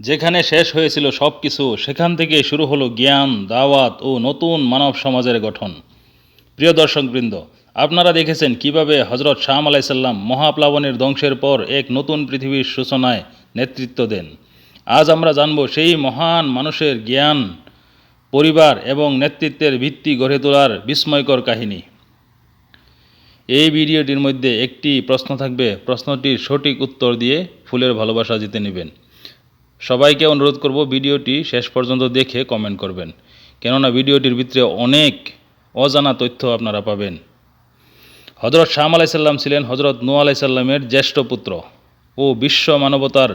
যেখানে শেষ হয়েছিল সব কিছু সেখান থেকে শুরু হলো জ্ঞান, দাওয়াত ও নতুন মানব সমাজের গঠন। প্রিয় দর্শকবৃন্দ, আপনারা দেখেছেন কীভাবে হজরত শাহ আলাইসাল্লাম মহাপ্লাবনের ধ্বংসের পর এক নতুন পৃথিবীর সূচনায় নেতৃত্ব দেন। আজ আমরা জানব সেই মহান মানুষের জ্ঞান, পরিবার এবং নেতৃত্বের ভিত্তি গড়ে তোলার বিস্ময়কর কাহিনী। এই ভিডিওটির মধ্যে একটি প্রশ্ন থাকবে। প্রশ্নটির সঠিক উত্তর দিয়ে ফুলের ভালোবাসা জিতে নেবেন। সবাইকে অনুরোধ করব ভিডিওটি শেষ পর্যন্ত দেখে কমেন্ট করবেন। কেননা ভিডিওটির ভিতরে অনেক অজানা তথ্য আপনারা পাবেন। হজরত শাহ আলাইসাল্লাম ছিলেন হজরত নু আলাইসাল্লামের জ্যেষ্ঠ পুত্র ও বিশ্ব মানবতার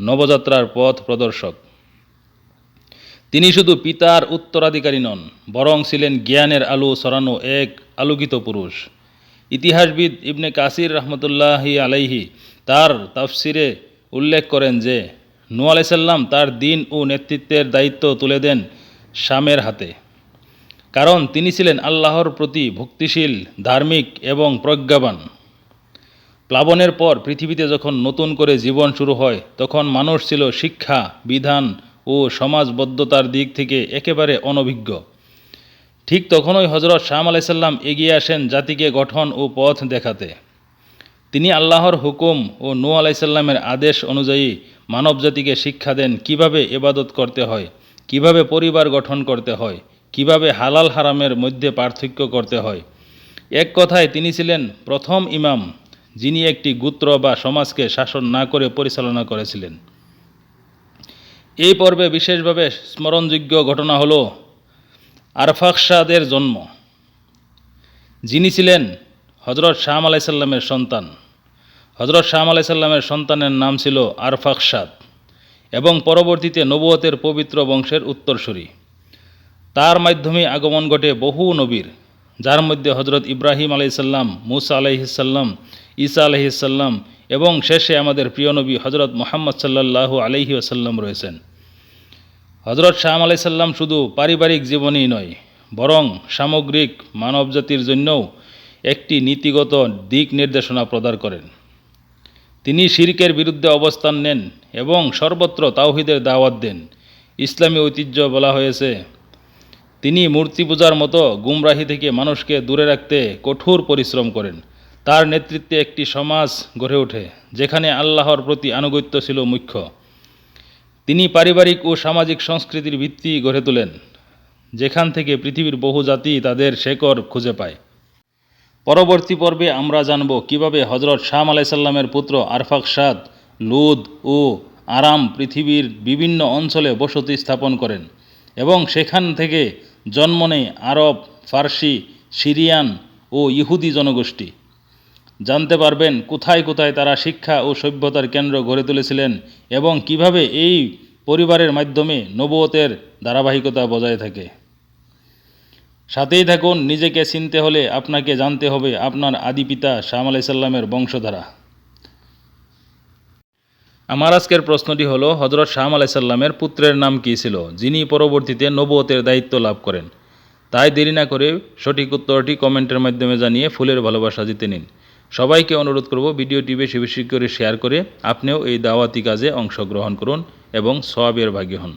নবযাত্রার পথ প্রদর্শক। তিনি শুধু পিতার উত্তরাধিকারী নন, বরং ছিলেন জ্ঞানের আলো ছড়ানো এক আলোকিত পুরুষ। ইতিহাসবিদ ইবনে কাসির রহমতুল্লাহি আলাইহি তার তাফসিরে উল্লেখ করেন যে নু আলাইসাল্লাম তার দিন ও নেতৃত্বের দায়িত্ব তুলে দেন শামের হাতে। কারণ তিনি ছিলেন আল্লাহর প্রতি ভক্তিশীল, ধার্মিক এবং প্রজ্ঞাবান। প্লাবনের পর পৃথিবীতে যখন নতুন করে জীবন শুরু হয়, তখন মানুষ ছিল শিক্ষা, বিধান ও সমাজবদ্ধতার দিক থেকে একেবারে অনভিজ্ঞ। ঠিক তখনই হজরত শাহ আলাইসাল্লাম এগিয়ে আসেন জাতিকে গঠন ও পথ দেখাতে। তিনি আল্লাহর হুকুম ও নূ আলাইসাল্লামের আদেশ অনুযায়ী মানবজাতিকে শিক্ষা দেন, কীভাবে এবাদত করতে হয়, কীভাবে পরিবার গঠন করতে হয়, কীভাবে হালাল হারামের মধ্যে পার্থক্য করতে হয়। এক কথায় তিনি ছিলেন প্রথম ইমাম, যিনি একটি গোত্র বা সমাজকে শাসন না করে পরিচালনা করেছিলেন। এই পর্বে বিশেষভাবে স্মরণযোগ্য ঘটনা হল আরফাকসাদের জন্ম। যিনি ছিলেন হজরত শাহ আলাইসাল্লামের সন্তান। হজরত শাহ আলাইসাল্লামের সন্তানের নাম ছিল আরফাকশাদ এবং পরবর্তীতে নবুয়তের পবিত্র বংশের উত্তরসূরি। তার মাধ্যমে আগমন ঘটে বহু নবীর, যার মধ্যে হজরত ইব্রাহিম আলাইসাল্লাম মুসা আলাইহিসাল্লাম ঈসা আলহিসাল্লাম এবং শেষে আমাদের প্রিয় নবী হজরত মোহাম্মদ সাল্লাল্লাহু আলহি আসাল্লাম রয়েছেন। হজরত শাহ আলাইসাল্লাম শুধু পারিবারিক জীবনই নয়, বরং সামগ্রিক মানবজাতির জন্যও একটি নীতিগত দিক নির্দেশনা প্রদান করেন। তিনি শিরকের বিরুদ্ধে অবস্থান নেন এবং সর্বত্র তাওহিদের দাওয়াত দেন। ইসলামী ঐতিহ্য বলা হয়েছে, তিনি মূর্তি পূজার মতো গুমরাহি থেকে মানুষকে দূরে রাখতে কঠোর পরিশ্রম করেন। তার নেতৃত্বে একটি সমাজ গড়ে ওঠে, যেখানে আল্লাহর প্রতি আনুগত্য ছিল মুখ্য। তিনি পারিবারিক ও সামাজিক সংস্কৃতির ভিত্তি গড়ে তোলেন, যেখান থেকে পৃথিবীর বহু জাতি তাদের শেকড় খুঁজে পায়। পরবর্তী পর্বে আমরা জানব কীভাবে হজরত শাহ আলাইসাল্লামের পুত্র আরফাক সাদ, লুদ ও আরাম পৃথিবীর বিভিন্ন অঞ্চলে বসতি স্থাপন করেন এবং সেখান থেকে জন্ম নেয় আরব, ফার্সি, সিরিয়ান ও ইহুদি জনগোষ্ঠী। জানতে পারবেন কোথায় কোথায় তারা শিক্ষা ও সভ্যতার কেন্দ্র গড়ে তুলেছিলেন এবং কীভাবে এই পরিবারের মাধ্যমে নবতের ধারাবাহিকতা বজায় থাকে। সাথেই থাকুন, নিজেকে চিনতে হলে আপনাকে জানতে হবে আপনার আদি পিতা শাহ আলাইসাল্লামের বংশধারা। আমার আজকের প্রশ্নটি হলো হজরত শাহ আলাইসাল্লামের পুত্রের নাম কী ছিল, যিনি পরবর্তীতে নবতের দায়িত্ব লাভ করেন? তাই দেরি না করে সঠিক উত্তরটি কমেন্টের মাধ্যমে জানিয়ে ফুলের ভালোবাসা জিতে নিন। সবাইকে অনুরোধ করব ভিডিওটি বেশি বেশি করে শেয়ার করে আপনিও এই দাওয়াতি কাজে অংশগ্রহণ করুন এবং সবের ভাগী হন।